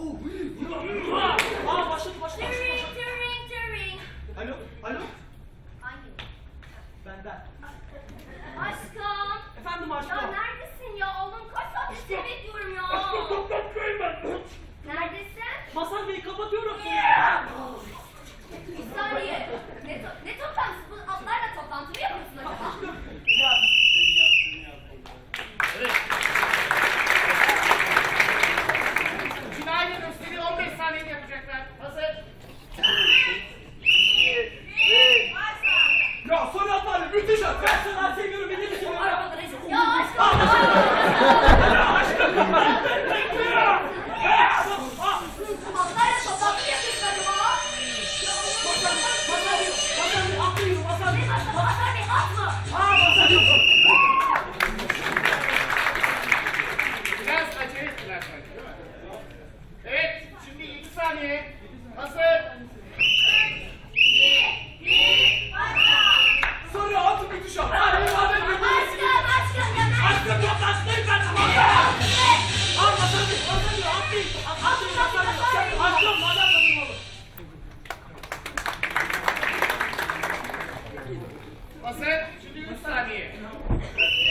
Aa başladı başladı başladı. başladı. Turing, Turing. Alo, alo. Hangi? Benden. Aşkım. Efendim aşkım. Ya neredesin ya oğlum? Kaç saat bekliyorum ya. Neredesin? Masal Bey kapatıyor. müthiş ol. Ben sana seviyorum. Beni de seviyorum. Arabada neyse. Ya aşkım. Ya aşkım. Evet, şimdi 7 saniye. Hazır. 파세? 준비 아니에요.